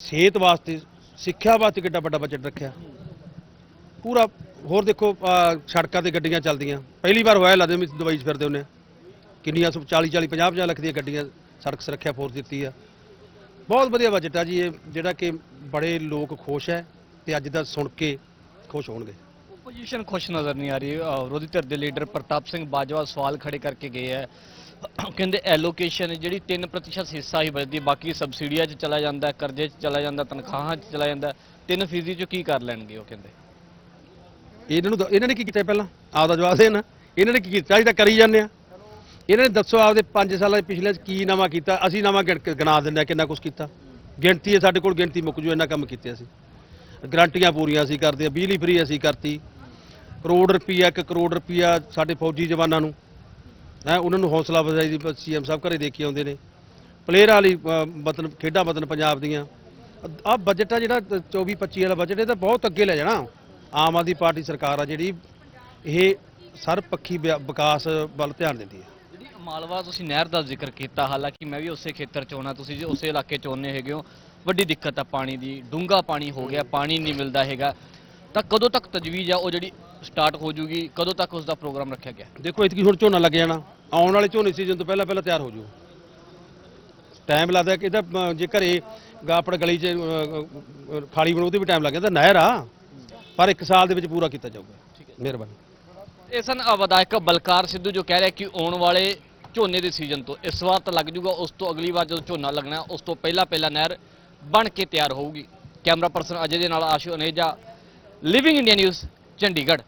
ਸਿਹਤ ਵਾਸਤੇ, ਸਿੱਖਿਆ ਵਾਸਤੇ ਕਿੱਡਾ ਵੱਡਾ ਬਜਟ ਰੱਖਿਆ। ਪੂਰਾ, ਹੋਰ ਦੇਖੋ ਸੜਕਾਂ ਤੇ ਗੱਡੀਆਂ ਚੱਲਦੀਆਂ। ਪਹਿਲੀ ਵਾਰ ਹੋਇਆ ਲੱਗਦੇ ਵੀ ਦਵਾਈ 'ਚ ਫਿਰਦੇ ਹੁੰਨੇ ਕਿੰਨੀਆਂ ਸੌ 40 40 50 50 ਲੱਖ ਦੀਆਂ ਗੱਡੀਆਂ ਸੜਕ ਸੁਰੱਖਿਆ ਫੋਰਸ ਦਿੱਤੀ ਆ। ਬਹੁਤ ਵਧੀਆ ਬਜਟ ਆ ਜੀ ਇਹ, ਜਿਹੜਾ ਕਿ ਬੜੇ ਲੋਕ ਖੁਸ਼ ਹੈ ਤੇ ਅੱਜ ਦਾ ਸੁਣ ਕੇ ਖੁਸ਼ ਹੋਣਗੇ। ਆਪੋਜੀਸ਼ਨ ਖੁਸ਼ ਨਜ਼ਰ ਨਹੀਂ ਆ ਰਹੀ। ਵਿਰੋਧੀ ਧਿਰ ਦੇ ਲੀਡਰ ਪ੍ਰਤਾਪ ਸਿੰਘ ਬਾਜਵਾ ਸਵਾਲ ਖੜੇ ਕਰਕੇ ਗਏ ਹੈ। ਕਹਿੰਦੇ ਐਲੋਕੇਸ਼ਨ ਜਿਹੜੀ 3% ਹਿੱਸਾ ਹੀ ਬਚਦੀ ਬਾਕੀ ਸਬਸਿਡੀਆਂ 'ਚ ਚਲਾ ਜਾਂਦਾ, ਕਰਜ਼ੇ 'ਚ ਚਲਾ ਜਾਂਦਾ, ਤਨਖਾਹਾਂ 'ਚ ਚਲਾ ਜਾਂਦਾ 3% 'ਚ ਕੀ ਕਰ ਲੈਣਗੇ ਉਹ ਕਹਿੰਦੇ? ਇਹਨਾਂ ਨੂੰ ਦ- ਇਹਨਾਂ ਨੇ ਕੀ ਕੀਤਾ ਪਹਿਲਾਂ? ਆਪਦਾ ਜਵਾਬ ਨਾ। ਇਹਨਾਂ ਨੇ ਕੀ ਕੀਤਾ? ਅਸੀਂ ਤਾਂ ਕਰੀ ਜਾਂਦੇ ਆ। ਇਹਨਾਂ ਨੇ ਦੱਸੋ ਆਪਦੇ 5 ਸਾਲਾਂ ਦੇ ਪਿਛਲੇ 'ਚ ਕੀ ਨਵਾਂ ਕੀਤਾ? ਅਸੀਂ ਨਵਾਂ ਗਿਣ ਗਿਣਾ ਦਿੰਦੇ ਆ ਕਿੰਨਾ ਕੁਝ ਕੀਤਾ। ਗਿਣਤੀ ਹੈ ਸਾਡੇ ਕੋਲ, ਗਿਣਤੀ ਮੁੱਕ ਜੂ, ਇੰਨਾ ਕੰਮ ਕੀਤੇ ਅਸੀਂ। ਗਰੰਟੀਆਂ ਪੂਰੀਆਂ ਅਸੀਂ ਕਰਦੇ ਆ, ਬਿਜਲੀ ਫ੍ਰੀ ਅਸੀਂ ਕਰਤੀ। ਕਰੋੜ ਰੁਪਈਆ 1 ਕਰੋੜ ਰੁਪਈਆ ਸਾਡੇ ਫੌਜੀ ਜਵਾਨਾਂ ਨੂੰ। ਹੈ, ਉਹਨਾਂ ਨੂੰ ਹੌਸਲਾ ਅਫਜ਼ਾਈ ਦੀ ਸੀਐਮ ਸਾਹਿਬ ਘਰੇ ਦੇ ਕੇ ਆਉਂਦੇ ਨੇ। ਪਲੇਅਰ ਵਾਲੀ ਮਤਲਬ ਖੇਡਾਂ ਵਤਨ ਪੰਜਾਬ ਦੀਆਂ। ਆ ਬਜਟ ਆ ਜਿਹੜਾ 24 25 ਵਾਲਾ ਬਜਟ ਇਹ ਤਾਂ ਬਹੁਤ ਅੱਗੇ ਲੈ ਜਾਣਾ। ਆਮ ਆਦਮੀ ਪਾਰਟੀ ਸਰਕਾਰ ਆ ਜਿਹੜੀ, ਇਹ ਸਰਪੱਖੀ ਵਿਆ- ਵਿਕਾਸ ਵੱਲ ਧਿਆਨ ਦਿੰਦੀ ਹੈ ਜਿਹੜੀ ਮਾਲਵਾ ਤੁਸੀਂ ਨਹਿਰ ਦਾ ਜ਼ਿਕਰ ਕੀਤਾ, ਹਾਲਾਂਕਿ ਮੈਂ ਵੀ ਉਸੇ ਖੇਤਰ ਚ ਹੋਣਾ, ਤੁਸੀਂ ਜੇ ਉਸੇ ਇਲਾਕੇ ਚ ਹੋਣੇ ਹੈਗੇ ਹੋ। ਵੱਡੀ ਦਿੱਕਤ ਆ ਪਾਣੀ ਦੀ ਡੂੰਗਾ ਪਾਣੀ ਹੋ ਗਿਆ, ਪਾਣੀ ਨਹੀਂ ਮਿਲਦਾ ਹੈਗਾ। ਤਾਂ ਕਦੋਂ ਤੱਕ ਤਜਵੀਜ਼ ਆ ਉਹ ਜਿਹੜੀ ਸਟਾਰਟ ਹੋ ਜੂਗੀ? ਕਦੋਂ ਤੱਕ ਉਸ ਦਾ ਪ੍ਰੋਗਰਾਮ ਰੱਖਿਆ ਗਿਆ? ਦੇਖੋ ਇਤਕੀ ਹੁਣ ਝੋਨਾ ਲੱਗ ਜਾਣਾ। ਆਉਣ ਵਾਲੇ ਝੋਨੇ ਸੀਜ਼ਨ ਤੋਂ ਪਹਿਲਾਂ ਪਹਿਲਾਂ ਤਿਆਰ ਹੋ ਜੂ। ਟਾਈਮ ਲੱਗਦਾ ਕਿ ਇਹਦਾ ਜੇ ਘਰੇ ਆਪਣਾ ਗਲੀ 'ਚ ਖਾਲੀ ਬਣਾਉ ਤੇ ਵੀ ਟਾਈਮ ਲੱਗ ਜਾਂਦਾ। ਨਹਿਰ ਆ। ਪਰ ਇੱਕ ਸਾਲ ਦੇ ਵਿੱਚ ਪੂਰਾ ਕੀਤਾ ਜਾਊਗਾ। ਮਿਹਰਬਾਨੀ। ਇਹ ਸਨ ਵਿਧਾਇਕ ਬਲਕਾਰ ਸਿੱਧੂ ਜੋ ਕਹਿ ਰਿਹਾ ਕਿ ਆਉਣ ਵਾਲੇ ਝੋਨੇ ਦੇ ਸੀਜ਼ਨ ਤੋਂ ਇਸ ਵਾਰ ਤਾਂ ਲੱਗ ਜੂਗਾ ਉਸ ਤੋਂ ਅਗਲੀ ਵਾਰ ਜਦੋਂ ਝੋਨਾ ਲੱਗਣਾ ਉਸ ਤੋਂ ਪਹਿਲਾਂ ਪਹਿਲਾਂ ਨਹਿਰ ਬਣ ਕੇ ਤਿਆਰ ਹੋਊਗੀ। ਕੈਮਰਾ ਪਰਸਨ ਅਜੇ ਦੇ ਨਾਲ Ashu Aneja living India news Chandigarh